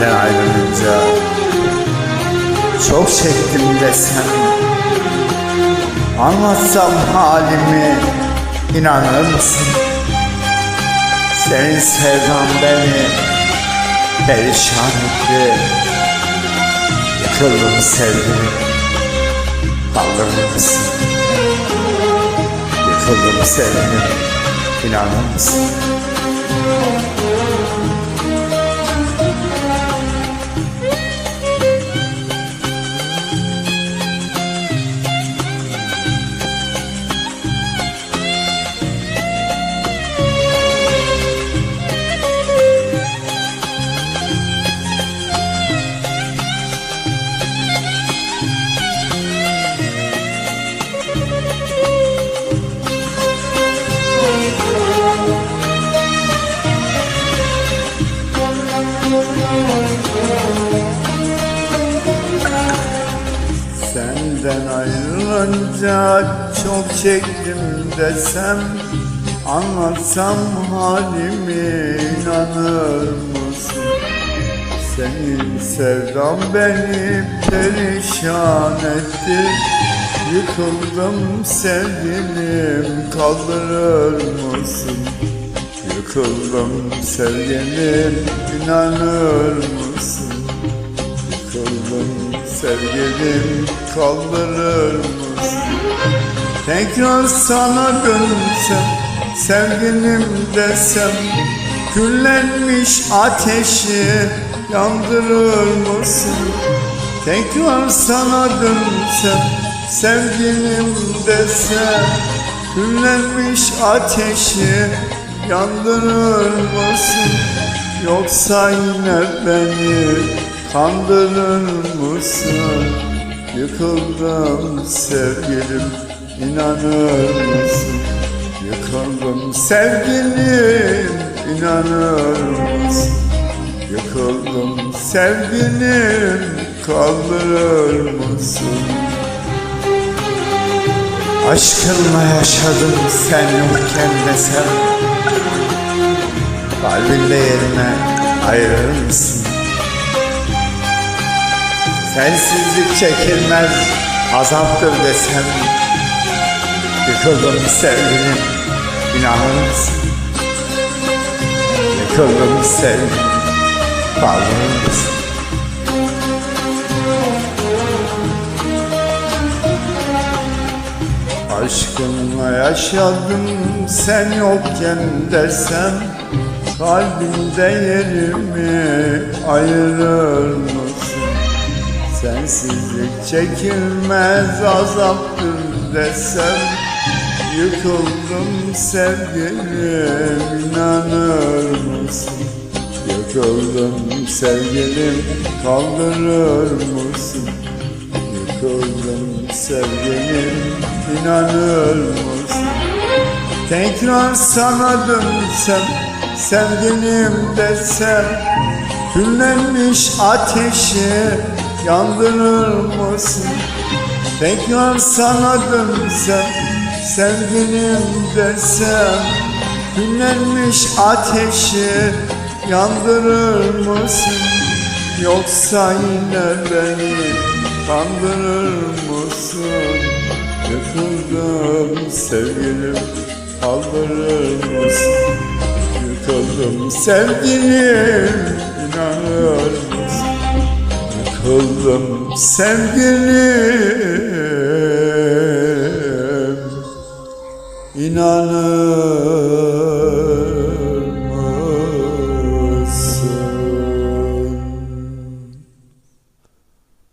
Senden ayrılınca Çok çektim desem Anlatsam halimi inanır mısın? Senin sevdan beni perişan etti Yıkıldım sevdim Kaldırır mısın? Yıkıldım sevdim İnanır mısın? Senden ayrılınca çok çektim desem Anlatsam halimi inanır mısın? Senin sevdan beni perişan etti Yıkıldım sevgilim kaldırır mısın? Yıkıldım sevgilim inanır mısın? Yıkıldım sevgilim kaldırır mısın? Tekrar sana dönsem sevgilim desem Küllenmiş ateşi yandırır mısın? Tekrar sana dönsem sevgilim desem Küllenmiş ateşi yandırır mısın? Yoksa yine beni kandırır mısın? Yıkıldım sevgilim inanır mısın? Yıkıldım sevgilim inanır mısın? Yıkıldım sevgilim kaldırır mısın? Aşkınla yaşadım sen yokken desem Kalbinde yerine ayırır mısın? Sensizlik çekilmez azaptır desem Yıkıldım sevgilim inanır mısın? Yıkıldım sevgilim kaldırır mısın? Aşkınla yaşadım sen yokken desem Kalbimde yerimi ayırır mısın? Sensizlik çekilmez azaptır desem Yıkıldım sevgilim inanır mısın? Yıkıldım sevgilim kaldırır mısın? Yıkıldım sevgilim inanır mısın? Tekrar sana dönsem sevgilim desem Küllenmiş ateşi yandırır mısın? Tekrar sana dönsem sevgilim desem Küllenmiş ateşi yandırır mısın? Yoksa yine beni kandırır mısın? Yıkıldım sevgilim kaldırır mısın? Yıkıldım sevgilim inanır mısın? Yıkıldım sevgilim inanır